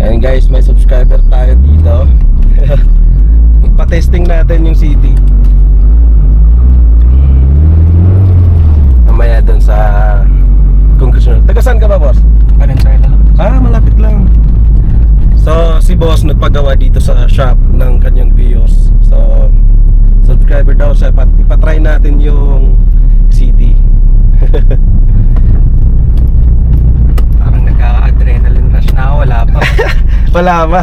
Ayan guys, may subscriber tayo dito. Pa-testing natin yung city. Mamaya doon sa conclusion. Taga saan ka ba, boss? Valenzuela lang. Ah, malapit lang. So, si boss nagpagawa dito sa shop ng kanyang Vios. So, subscriber daw siya. Ipat ipatry natin yung city. Parang nagka-adrenaline rush na ako. Wala pa. Wala ba?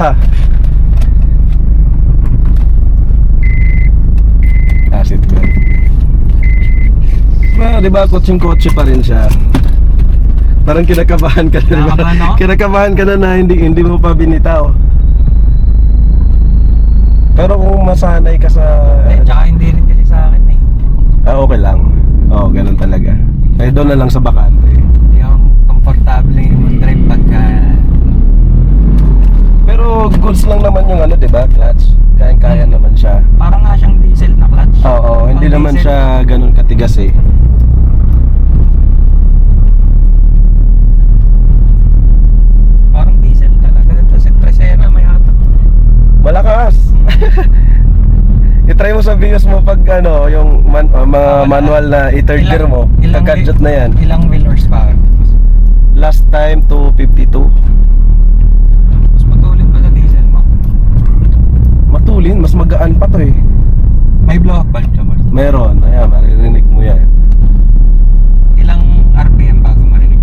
Asit ko. Ah, di ba kotseng-kotse pa rin siya. Parang kinakabahan ka na. Kinakabahan ako? Kinakabahan ka na na hindi, hindi mo pa binitaw. Pero kung masanay ka sa... eh, tsaka hindi rin kasi sa akin eh. Ah, okay lang. Oo, ganun talaga. Eh, doon na lang sa bakante. Hindi ako komportable yung drive pagka... Pero goods lang naman yung ano, di ba? Clutch. Kaya-kaya naman siya. Parang nga siyang diesel na clutch. Oo, hindi Pang naman diesel. siya ganun katigas eh. Parang diesel talaga. Ito si Tresena may atak. Malakas. I-try mo sa videos mo pag ano, yung man, uh, mga wala. manual na i-third gear mo. ilang Kakadyot na yan. Ilang wheel horsepower? Last time to 52. Mas matulin pa sa diesel mo. Matulin, mas magaan pa to eh. May blow up valve boss. Meron, ayan, maririnig mo yan. Ilang RPM bago marinig?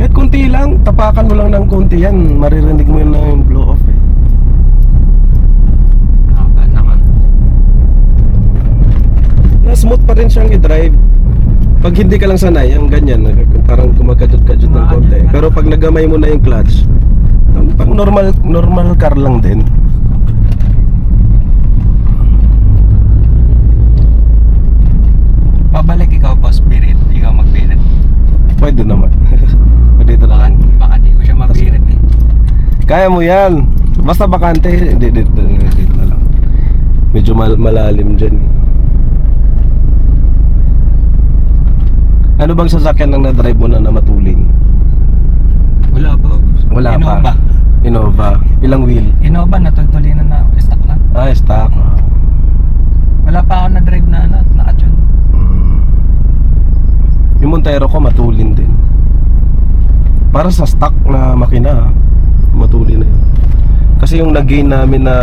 Kahit kunti lang, tapakan mo lang ng kunti yan, maririnig mo yun na yung blow off eh. Nakapal naman. Na smooth pa rin siyang i-drive. Pag hindi ka lang sanay, yung ganyan, parang kumakadyot-kadyot ng konti. Pero pag nagamay mo na yung clutch, pang normal normal car lang din. Babalik ikaw boss, birit. Ikaw magbirit. Pwede naman. Pwede ito Baka, lang. baka di ko siya mabirit eh. Kaya mo yan. Basta bakante, hindi, na lang. Medyo mal- malalim dyan. eh. Ano bang sasakyan ang na-drive mo na na matulin? Wala pa. Wala Innova. pa. Innova. Ilang wheel? Innova, natutulinan na. Stock lang. Ah, stock. Wala pa ako na-drive na ano, naka-tune. Mm. Yung Montero ko matulin din. Para sa stock na makina, ha, matulin na yun. Kasi yung nag-gain namin na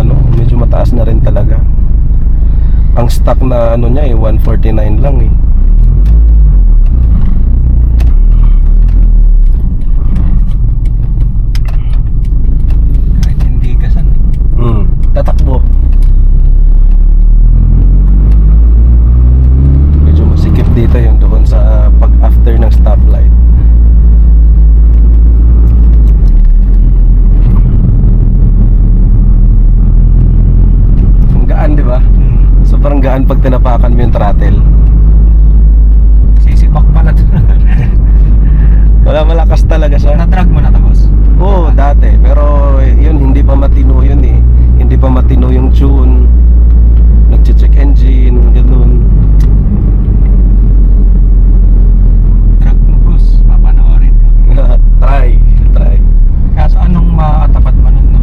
ano, medyo mataas na rin talaga. Ang stock na ano niya eh 149 lang eh. Kahit hindi gasan eh. Mm. Tatakbo. Medyo masikip dito yung doon sa pag after ng stoplight. Ang gaan, di ba? Gaan pag tinapakan mo yung throttle. Sisibak pala. Wala malakas talaga siya. Na-drag mo na tapos. Oo, dati. Pero eh, yun, hindi pa matino yun eh. Hindi pa matino yung tune. Nag-check engine, ganun. Drag mo boss. Papanoorin ko. try, try. Kaso anong makatapat mo nun no?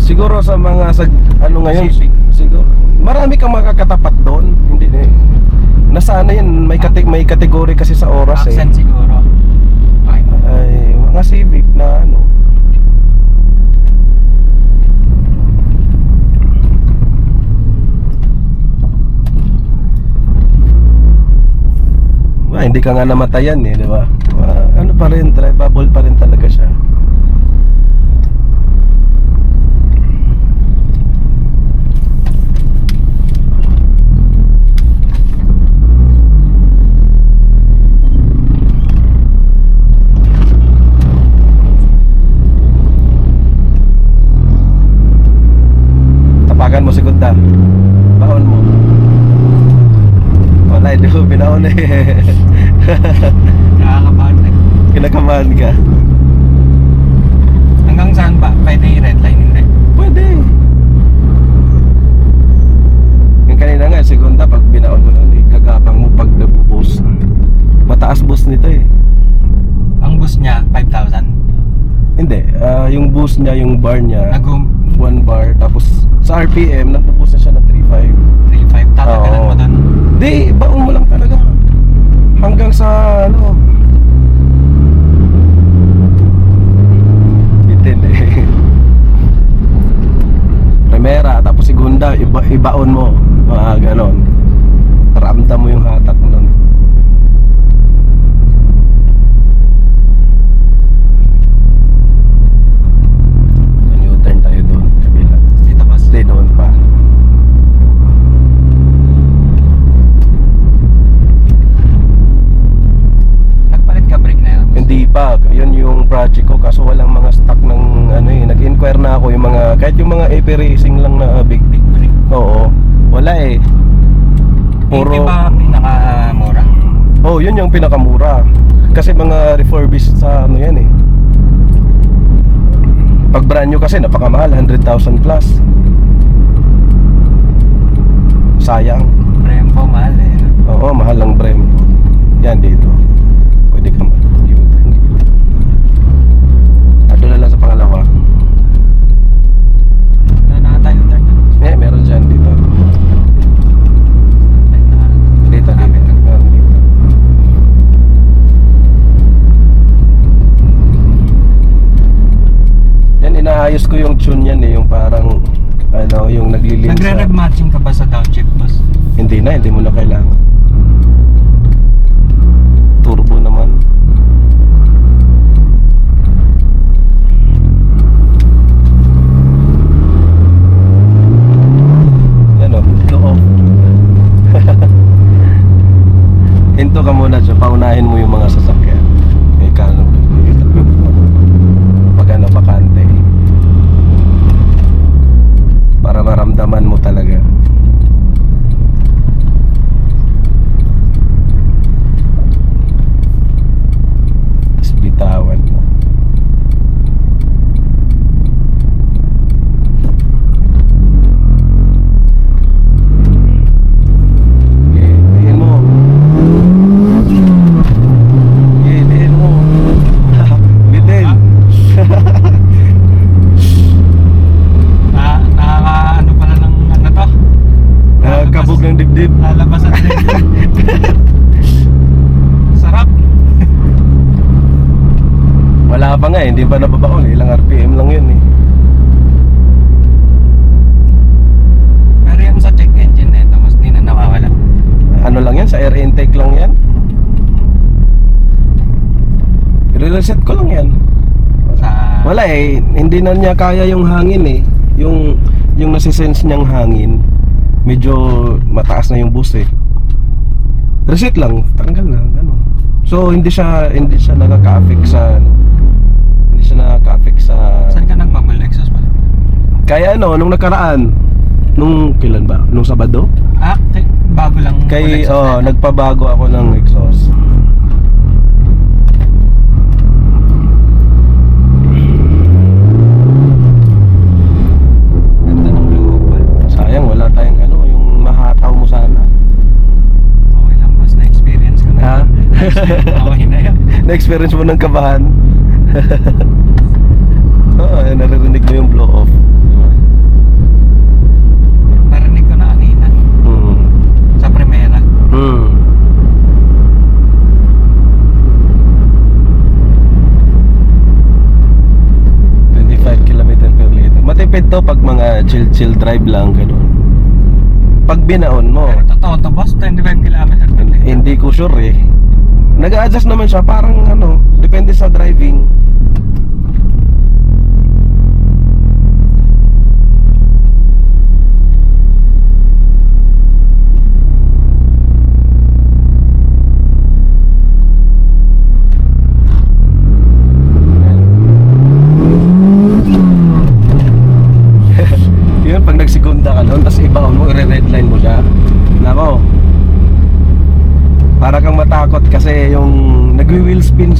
Siguro sa mga sa ano ngayon, Sisig. Marami kang makakatapat doon. Hindi eh. Nasana yan, may kate, may kategory kasi sa oras eh. Accent siguro. Okay. Ay, mga civic na ano. Ah, hindi ka nga namatayan eh, di ba? Ah, ano pa rin, drivable pa rin talaga siya. Tapakan mo si Gunda. Baon mo. Wala, binaon eh. Nakakabahan na. Kinakabahan ka. Hanggang saan ba? Pwede i-red line hindi. Pwede. Yung kanina nga, segunda, pag binaon mo nun, eh, gagapang mo pag nabubus. Mataas bus nito eh. Ang bus niya, 5,000. Hindi, yung boost niya, yung bar niya, Nag-um, 1 bar. Tapos sa RPM, nagpo-boost na siya ng 3.5. 3.5. Tatagalan Oo. mo doon. Di, talaga. Hanggang sa ano. Bitin eh. Primera, tapos segunda, iba, ibaon mo. Mga ganon. Ramdam mo yung hatak mo kahit yung mga AP racing lang na big big brake. Oo. Wala eh. Puro... Puro ba pinakamura? Oh, yun yung pinakamura. Kasi mga refurbished sa ano yan eh. Pag brand new kasi napakamahal, 100,000 plus. Sayang. Brembo mahal eh. Oo, mahal lang brem. Yan dito. Pwede ka mag-U-turn dito. Ado na lang sa pangalawa. Na nakatayo turn na. Eh, meron dyan dito. Dito, dito. Meron dito. Yan, inaayos ko yung tune yan eh, yung parang, ano, yung naglilin sa... Nagre-rev matching ka ba sa downshift boss? Hindi na, hindi mo na kailangan. Turbo naman. Yan o, loob. Hinto ka muna dyan, paunahin mo yung mga sasakyan. May kano, pag ano, bakante. Para maramdaman mo talaga. Tapos bitawan mo. Okay, diin mo. Okay, diin mo. Bitin. Na, nakaka ano pala ng ano to? Nakakabog ng dibdib. Lalabasan din. Sarap. Wala pa nga eh, hindi pa nababaon. Ilang RPM lang yun eh. Pero yung sa check engine nito, mas di na nawawala. Ano lang yan, sa air intake lang yan. I-reset ko lang yan. Sa Wala eh, hindi na niya kaya yung hangin eh. Yung yung nasisense niyang hangin, medyo mataas na yung boost eh. Reset lang, tanggal na, gano'n. So hindi siya hindi siya nakaka-affect sa hindi siya nakaka-affect sa Saan ka nagpa-full exhaust pala? Kaya ano, nung nakaraan, nung kailan ba? Nung Sabado? Ah, kay, bago lang Kay oh, na. nagpabago ako ng exhaust. Okay na yan. Na-experience mo ng kabahan. Oo, oh, naririnig mo yung blow off. Narinig ko na kanina. Hmm. Sa primera. Hmm. ...25 km per liter. Matipid to pag mga chill-chill drive lang, ganun. Pag binaon mo, Pero totoo to boss, 25 km per liter. hindi ko sure eh. Nag-a-adjust naman siya, parang ano, depende sa driving.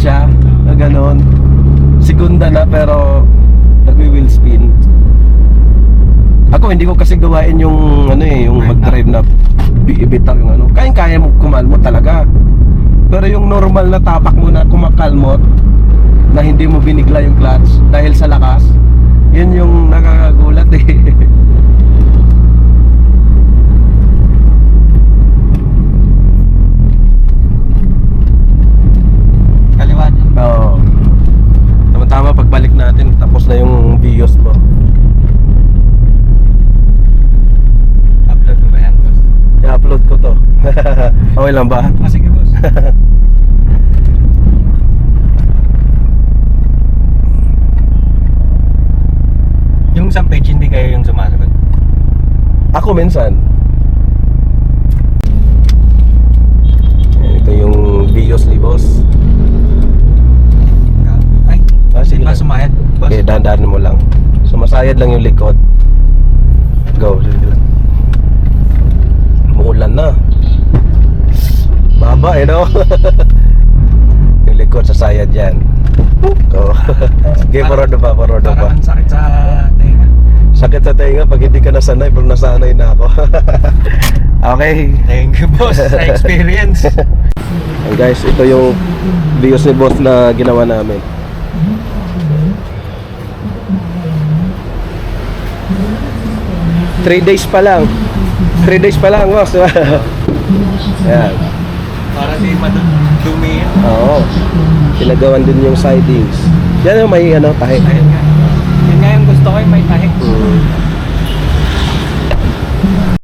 Siya, na ganon. Sigunda na pero nagwi-wheel spin. Ako hindi ko kasi gawain yung ano eh, yung mag-drive na bi- bitaw yung ano. Kaya-kaya mo kumalmot talaga. Pero yung normal na tapak mo na kumakalmot, na hindi mo binigla yung clutch dahil sa lakas. Yun yung nakakagulat eh. Kaliwa niya. Oo. Tama-tama pagbalik natin tapos na yung videos mo. Upload mo ba yan, boss? I-upload ko to. Okay lang ba? Ah, sige, boss. yung sa page, hindi kayo yung sumasagot. Ako minsan. Ayan, Ito yung videos ni boss. Ay, Ah, sige pa lang. sumayad, boss. Okay, dahan mo lang. Sumasayad lang yung likod. Go, sige lang. Umuulan na. Eh no? yung likod sasayad yan. Go. Sige, parodo pa, parodo pa. Parang sakit sa tenga. Sakit sa tenga pag hindi ka nasanay, pero nasanay na ako. okay. Thank you, boss, sa experience. And guys, ito yung videos ni boss na ginawa namin. Three days pa lang. Three days pa lang, boss. Ayan. Para di madumihan. Oo. Pinagawan din yung sidings. Yan yung may ano, tahi. Ayun nga. Yun nga yung gusto ko, may tahi. Mm.